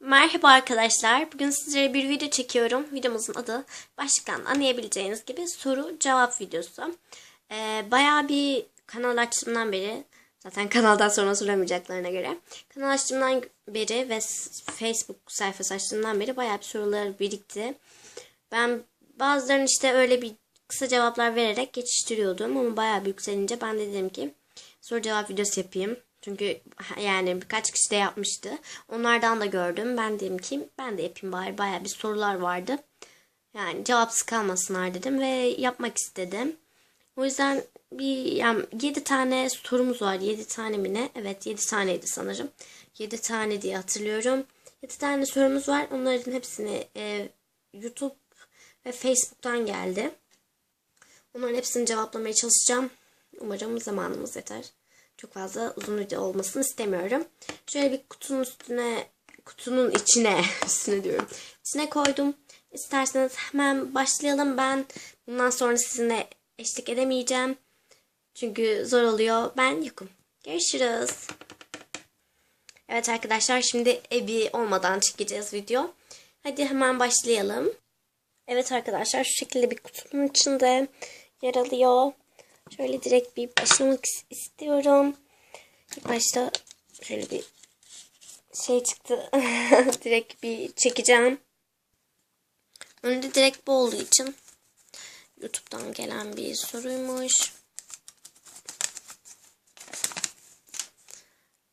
Merhaba arkadaşlar. Bugün sizlere bir video çekiyorum. Videomuzun adı başlıktan anlayabileceğiniz gibi soru cevap videosu. Ee, bayağı bir kanal açtığımdan beri zaten kanaldan sonra soramayacaklarına göre kanal açtığımdan beri ve Facebook sayfası açtığımdan beri bayağı bir sorular birikti. Ben bazılarını işte öyle bir kısa cevaplar vererek geçiştiriyordum ama bayağı bir yükselince ben de dedim ki soru cevap videosu yapayım. Çünkü yani birkaç kişi de yapmıştı. Onlardan da gördüm. Ben dedim ki ben de yapayım bari. Bayağı bir sorular vardı. Yani cevapsız kalmasınlar dedim ve yapmak istedim. O yüzden bir yani 7 tane sorumuz var. 7 tane mi ne? Evet 7 taneydi sanırım. 7 tane diye hatırlıyorum. 7 tane sorumuz var. Onların hepsini e, YouTube ve Facebook'tan geldi. Onların hepsini cevaplamaya çalışacağım. Umarım zamanımız yeter. Çok fazla uzun video olmasını istemiyorum. Şöyle bir kutunun üstüne, kutunun içine, üstüne diyorum. İçine koydum. İsterseniz hemen başlayalım. Ben bundan sonra sizinle eşlik edemeyeceğim. Çünkü zor oluyor. Ben yokum. Görüşürüz. Evet arkadaşlar şimdi evi olmadan çekeceğiz video. Hadi hemen başlayalım. Evet arkadaşlar şu şekilde bir kutunun içinde yer alıyor. Şöyle direkt bir başlamak is- istiyorum. İlk başta şöyle bir şey çıktı. direkt bir çekeceğim. Önde direkt bu olduğu için YouTube'dan gelen bir soruymuş.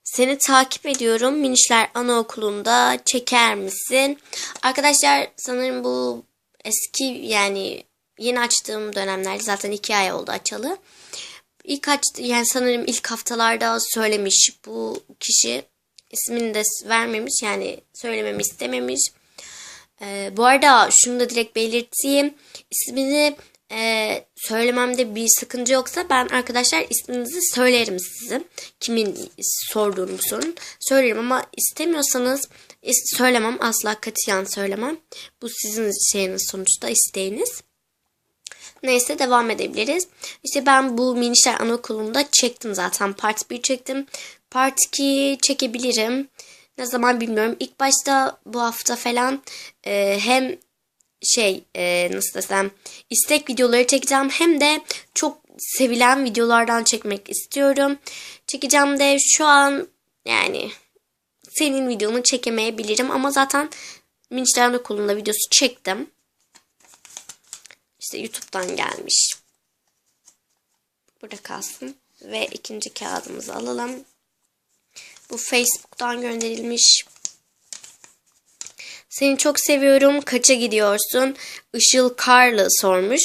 Seni takip ediyorum. Minişler Anaokulu'nda çeker misin? Arkadaşlar sanırım bu eski yani yeni açtığım dönemlerde zaten iki ay oldu açalı. İlk aç yani sanırım ilk haftalarda söylemiş bu kişi ismini de vermemiş yani söylememi istememiş. Ee, bu arada şunu da direkt belirteyim. İsmini e, söylememde bir sakınca yoksa ben arkadaşlar isminizi söylerim size. Kimin sorduğunu sorun. Söylerim ama istemiyorsanız is- söylemem. Asla katiyen söylemem. Bu sizin şeyiniz sonuçta isteğiniz. Neyse devam edebiliriz. İşte ben bu minişler anaokulunda çektim zaten. Part 1 çektim. Part 2 çekebilirim. Ne zaman bilmiyorum. İlk başta bu hafta falan e, hem şey e, nasıl desem istek videoları çekeceğim hem de çok sevilen videolardan çekmek istiyorum. Çekeceğim de şu an yani senin videonu çekemeyebilirim ama zaten Minçler Anaokulu'nda videosu çektim. İşte YouTube'dan gelmiş. Burada kalsın. Ve ikinci kağıdımızı alalım. Bu Facebook'tan gönderilmiş. Seni çok seviyorum. Kaça gidiyorsun? Işıl Karlı sormuş.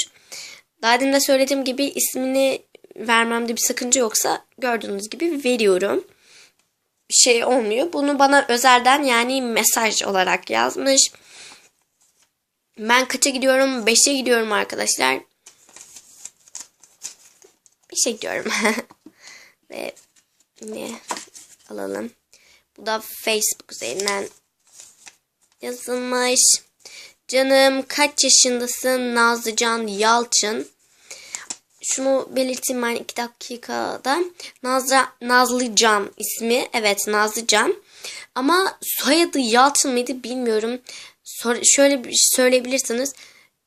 Daha demin de söylediğim gibi ismini vermemde bir sakınca yoksa gördüğünüz gibi veriyorum. Bir şey olmuyor. Bunu bana özelden yani mesaj olarak yazmış. Ben kaça gidiyorum? 5'e gidiyorum arkadaşlar. 5'e gidiyorum. Ve ne alalım. Bu da Facebook üzerinden yazılmış. Canım kaç yaşındasın Nazlıcan Yalçın? Şunu belirteyim ben iki dakikada. Nazlı, Nazlıcan ismi. Evet Nazlıcan. Ama soyadı Yalçın mıydı bilmiyorum. Sor- şöyle bir şey söyleyebilirsiniz.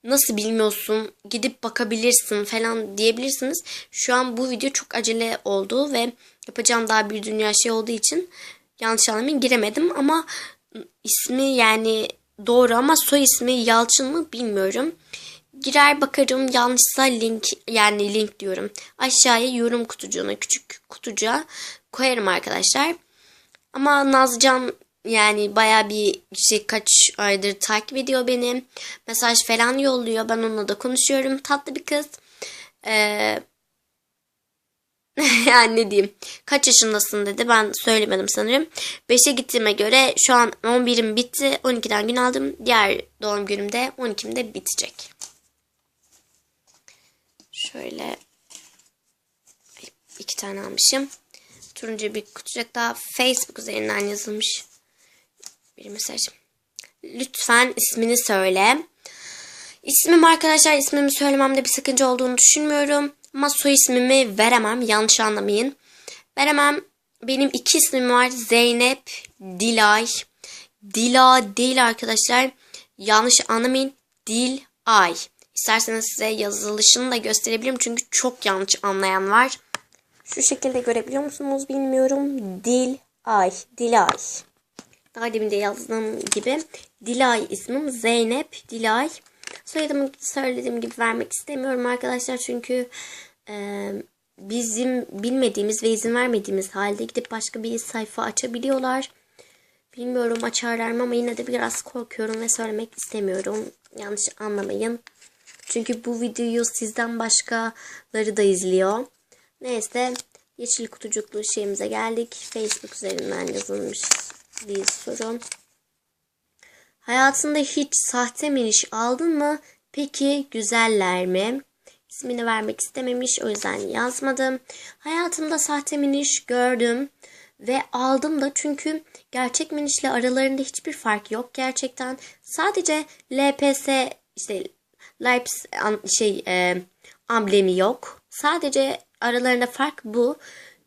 Nasıl bilmiyorsun? Gidip bakabilirsin falan diyebilirsiniz. Şu an bu video çok acele oldu ve yapacağım daha bir dünya şey olduğu için yanlış anlamayın giremedim ama ismi yani doğru ama soy ismi Yalçın mı bilmiyorum. Girer bakarım yanlışsa link yani link diyorum. Aşağıya yorum kutucuğuna küçük kutucuğa koyarım arkadaşlar. Ama Nazcan yani baya bir şey kaç aydır takip ediyor beni. Mesaj falan yolluyor. Ben onunla da konuşuyorum. Tatlı bir kız. Ee, yani ne diyeyim. Kaç yaşındasın dedi. Ben söylemedim sanırım. 5'e gittiğime göre şu an 11'im bitti. 12'den gün aldım. Diğer doğum günümde 12'imde bitecek. Şöyle iki tane almışım. Turuncu bir kutucuk daha Facebook üzerinden yazılmış bir mesaj. Lütfen ismini söyle. İsmim arkadaşlar ismimi söylememde bir sakınca olduğunu düşünmüyorum. Ama soy ismimi veremem. Yanlış anlamayın. Veremem. Benim iki ismim var. Zeynep, Dilay. Dila değil arkadaşlar. Yanlış anlamayın. Dil ay. İsterseniz size yazılışını da gösterebilirim. Çünkü çok yanlış anlayan var. Şu şekilde görebiliyor musunuz bilmiyorum. Dil ay. Dilay. Daha demin de yazdığım gibi. Dilay ismim. Zeynep Dilay. Soyadımı söylediğim gibi vermek istemiyorum arkadaşlar. Çünkü e, bizim bilmediğimiz ve izin vermediğimiz halde gidip başka bir sayfa açabiliyorlar. Bilmiyorum açarlar mı ama yine de biraz korkuyorum ve söylemek istemiyorum. Yanlış anlamayın. Çünkü bu videoyu sizden başkaları da izliyor. Neyse yeşil kutucuklu şeyimize geldik. Facebook üzerinden yazılmış bir soru. Hayatında hiç sahte miniş aldın mı? Peki güzeller mi? İsmini vermek istememiş o yüzden yazmadım. Hayatımda sahte miniş gördüm ve aldım da çünkü gerçek minişle aralarında hiçbir fark yok gerçekten. Sadece LPS işte Lips şey e, amblemi yok. Sadece aralarında fark bu.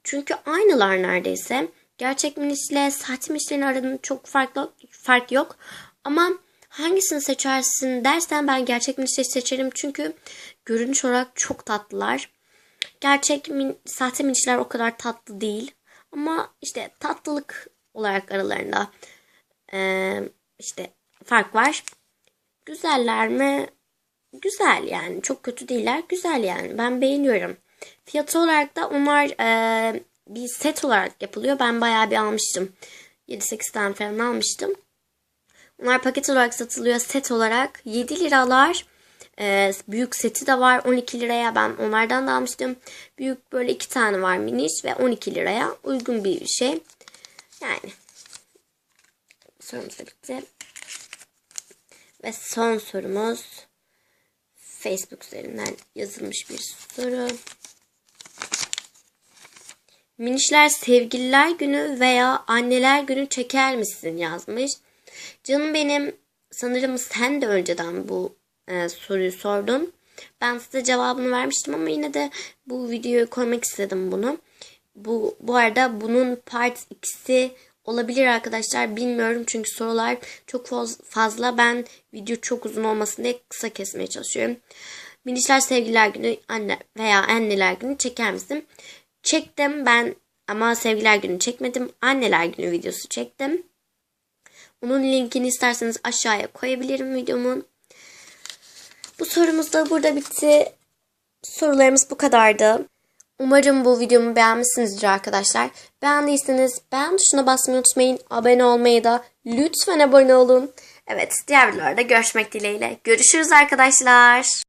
Çünkü aynılar neredeyse. Gerçek minişle sahte minişlerin arasında çok farklı fark yok. Ama hangisini seçersin dersen ben gerçek minişleri seçerim. Çünkü görünüş olarak çok tatlılar. Gerçek min, sahte minişler o kadar tatlı değil. Ama işte tatlılık olarak aralarında e, işte fark var. Güzeller mi? Güzel yani. Çok kötü değiller. Güzel yani. Ben beğeniyorum. Fiyatı olarak da onlar e, bir set olarak yapılıyor. Ben bayağı bir almıştım. 7-8 tane falan almıştım. Onlar paket olarak satılıyor. Set olarak 7 liralar. E, büyük seti de var 12 liraya. Ben onlardan da almıştım. Büyük böyle iki tane var miniş ve 12 liraya. Uygun bir şey. Yani sorumuz bitti. Ve son sorumuz Facebook üzerinden yazılmış bir soru. Minişler sevgililer günü veya anneler günü çeker misin yazmış. Canım benim sanırım sen de önceden bu e, soruyu sordun. Ben size cevabını vermiştim ama yine de bu videoyu koymak istedim bunu. Bu, bu arada bunun part 2'si olabilir arkadaşlar. Bilmiyorum çünkü sorular çok fazla. Ben video çok uzun olmasın diye kısa kesmeye çalışıyorum. Minişler sevgililer günü anne veya anneler günü çeker misin? Çektim ben ama sevgililer günü çekmedim. Anneler günü videosu çektim. Onun linkini isterseniz aşağıya koyabilirim videomun. Bu sorumuz da burada bitti. Sorularımız bu kadardı. Umarım bu videomu beğenmişsinizdir arkadaşlar. Beğendiyseniz beğen tuşuna basmayı unutmayın. Abone olmayı da lütfen abone olun. Evet diğer videolarda görüşmek dileğiyle. Görüşürüz arkadaşlar.